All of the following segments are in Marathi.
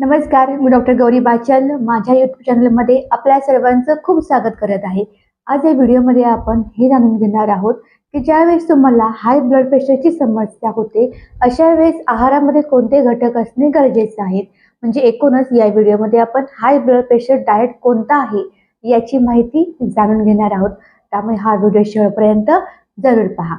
नमस्कार मी डॉक्टर गौरी बाचल. माझ्या यूट्यूब चॅनलमध्ये आपल्या सर्वांचं खूप स्वागत करत आहे. आज या व्हिडिओमध्ये आपण हे जाणून घेणार आहोत की ज्यावेळेस तुम्हाला हाय ब्लड प्रेशरची समस्या होते अशा वेळेस आहारामध्ये कोणते घटक असणे गरजेचे आहेत म्हणजे एकूणच या व्हिडिओमध्ये आपण हाय ब्लड प्रेशर डाएट कोणता आहे याची माहिती जाणून घेणार आहोत. त्यामुळे हा व्हिडिओ शेवटपर्यंत जरूर पहा.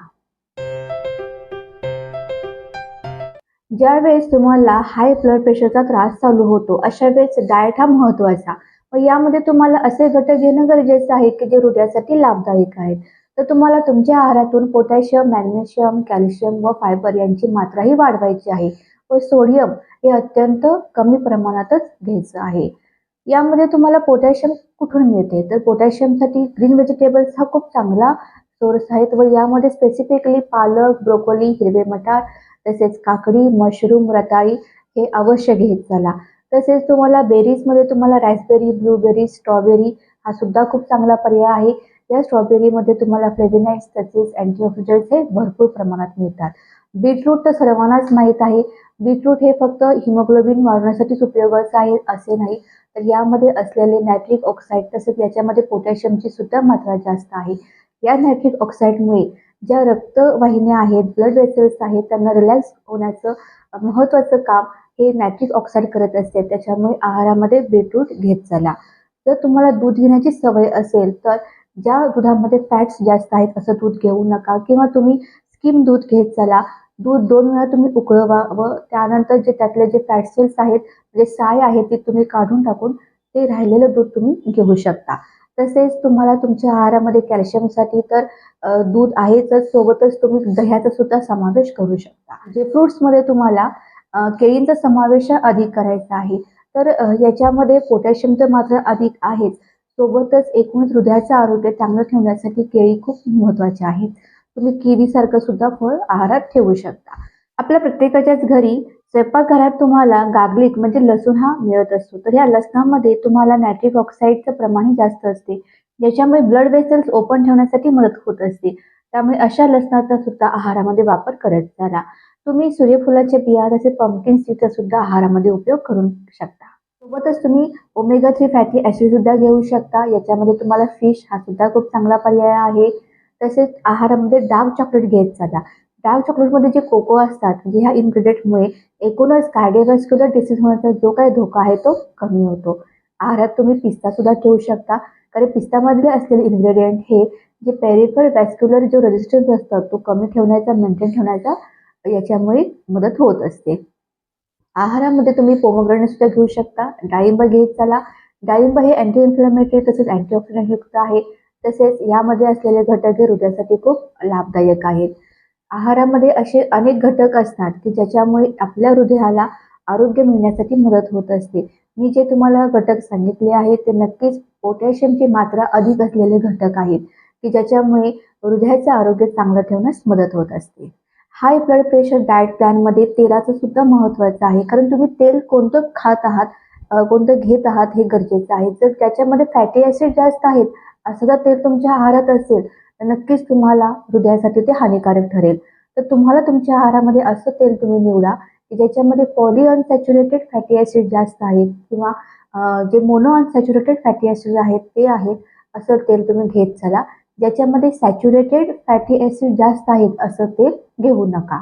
ज्यावेळेस तुम्हाला हाय ब्लड प्रेशरचा त्रास चालू होतो अशा वेळेस डाएट हा महत्त्वाचा. व यामध्ये तुम्हाला असे घटक घेणं गरजेचं आहे की जे हृदयासाठी लाभदायक आहेत. तर तुम्हाला तुमच्या आहारातून पोटॅशियम मॅग्नेशियम कॅल्शियम व फायबर यांची मात्राही वाढवायची आहे. व सोडियम हे अत्यंत कमी प्रमाणातच घ्यायचं आहे. यामध्ये तुम्हाला पोटॅशियम कुठून मिळते? तर पोटॅशियमसाठी ग्रीन व्हेजिटेबल्स हा खूप चांगला सोर्स आहेत व यामध्ये स्पेसिफिकली पालक ब्रोकोली हिरवे मटार तसेच काकडी मशरूम रताळी हे अवश्य घेत चला. तसेच तुम्हाला बेरीजमध्ये तुम्हाला रॅसबेरी ब्लूबेरी स्ट्रॉबेरी हा सुद्धा खूप चांगला पर्याय आहे. या स्ट्रॉबेरीमध्ये तुम्हाला फ्लेविनाइट्स तसेच अँटीऑक्सिडंट्स हे भरपूर प्रमाणात मिळतात. बीटरूट तर सर्वांनाच माहीत आहे. बीटरूट हे फक्त हिमोग्लोबिन वाढवण्यासाठीच उपयोगाचं आहे असे नाही. तर यामध्ये असलेले नायट्रिक ऑक्साईड तसेच याच्यामध्ये पोटॅशियमची सुद्धा मात्रा जास्त आहे. या नायट्रिक ऑक्साईडमुळे ज्या रक्तवाहिन्या आहेत ब्लड वेसल्स आहेत त्यांना रिलॅक्स होण्याचं महत्त्वाचं काम हे नॅट्रिक ऑक्साईड करत असते. त्याच्यामुळे आहारामध्ये बीटरूट घेत चला. जर तुम्हाला दूध घेण्याची सवय असेल तर ज्या दुधामध्ये फॅट्स जास्त आहेत असं दूध घेऊ नका. किंवा तुम्ही स्किम दूध घेत चला. दूध दोन वेळा तुम्ही उकळवा व त्यानंतर जे त्यातले जे फॅट सेल्स आहेत जे साय आहे ते तुम्ही काढून टाकून ते राहिलेलं दूध तुम्ही घेऊ शकता. तसेच तुम्हाला तुमच्या आहारामध्ये कॅल्शियमसाठी तर दूध आहेच सोबतच तुम्ही दह्याचा सुद्धा समावेश करू शकता. जे फ्रुट्समध्ये तुम्हाला केळींचा समावेश अधिक करायचा आहे. तर याच्यामध्ये पोटॅशियम तर मात्र अधिक आहेच. सोबतच एकूणच हृदयाचं आरोग्य चांगलं ठेवण्यासाठी केळी खूप महत्त्वाची आहेत. तुम्ही किवीसारखं सुद्धा फळ आहारात ठेवू शकता. आपल्या प्रत्येकाच्याच घरी स्वयंपाकघरात तुम्हाला गार्लिक म्हणजे लसूण हा मिळत असतो. तर या लसणामध्ये तुम्हाला नायट्रिक ऑक्साईडचं प्रमाण जास्त असते. ज्याच्यामुळे ब्लड वेसल्स ओपन ठेवण्यासाठी मदत होत असते. त्यामुळे अशा लसणाचा सुद्धा आहारामध्ये वापर करत जाणार तुम्ही सूर्यफुलाचे बिया तसे पंपकिन सीडचा सुद्धा आहारामध्ये उपयोग करू शकता. सोबतच तुम्ही ओमेगा थ्री फॅटी ऍसिड सुद्धा घेऊ शकता. याच्यामध्ये तुम्हाला फिश हा सुद्धा खूप चांगला पर्याय आहे. तसेच आहारामध्ये डार्क चॉकलेट घेत जाता डार्क चॉकलेटमध्ये जे कोको असतात म्हणजे ह्या इन्ग्रेडियंटमुळे एकूणच कार्डिओवॅस्क्युलर डिसीज होण्याचा जो काही धोका आहे तो कमी होतो. आहारात तुम्ही पिस्ता सुद्धा ठेवू शकता. कारण पिस्तामधले असलेले इन्ग्रेडियंट हे जे पेरिफर वॅस्क्युलर जो रेजिस्टन्स असतो तो कमी ठेवण्याचा मेंटेन ठेवण्याचा याच्यामुळे मदत होत असते. आहारामध्ये तुम्ही पोमोग्रेनेट सुद्धा घेऊ शकता. डाळिंब घेत चला. डाळिंब हे अँटी इन्फ्लेमेटरी तसेच अँटीऑक्सिडंट युक्त आहे. तसेच यामध्ये असलेले घटक हे हृदयासाठी खूप लाभदायक आहेत. आहारामध्ये असे अनेक घटक असतात की ज्याच्यामुळे आपल्या हृदयाला आरोग्य मिळण्यासाठी मदत होत असते. मी जे तुम्हाला घटक सांगितले आहेत ते नक्कीच पोटॅशियमची मात्रा अधिक असलेले घटक आहेत की ज्याच्यामुळे हृदयाचं आरोग्य चांगलं ठेवण्यास मदत होत असते. हाय ब्लड प्रेशर डाएट प्लॅनमध्ये तेलाचं सुद्धा महत्त्वाचं आहे कारण तुम्ही तेल कोणतं खात आहात कोणतं घेत आहात हे गरजेचं आहे. जर त्याच्यामध्ये फॅटी ॲसिड जास्त आहेत असं जर तेल तुमच्या आहारात असेल तर नक्कीच तुम्हाला हृदयासाठी ते हानिकारक ठरेल. तर तुम्हाला तुमच्या आहारामध्ये असं तेल तुम्ही निवडा की ज्याच्यामध्ये पॉली अनसॅच्युरेटेड फॅटी ॲसिड जास्त आहेत किंवा जे मोनो अनसॅच्युरेटेड फॅटी ॲसिड आहेत ते आहेत असं तेल तुम्ही घेत चला. ज्याच्यामध्ये सॅच्युरेटेड फॅटी ॲसिड जास्त आहेत असं तेल घेऊ नका.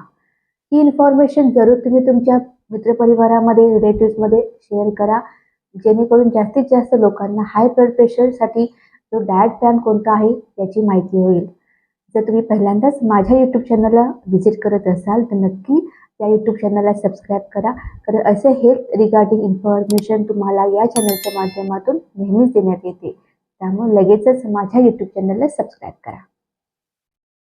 ही इन्फॉर्मेशन जरूर तुम्ही तुमच्या मित्रपरिवारामध्ये रिलेटिव्समध्ये शेअर करा. जेणेकरून जास्तीत जास्त लोकांना हाय ब्लड प्रेशरसाठी तो डायट प्लॅन कोणता आहे याची माहिती होईल. जर तुम्ही पहिल्यांदाच माझ्या यूट्यूब चॅनलला व्हिजिट करत असाल तर नक्की या यूट्यूब चॅनलला सबस्क्राईब करा. कारण असे हेल्थ रिगार्डिंग इन्फॉर्मेशन तुम्हाला या चॅनलच्या माध्यमातून नेहमीच देण्यात येते. त्यामुळे लगेचच माझ्या यूट्यूब चॅनलला सबस्क्राईब करा.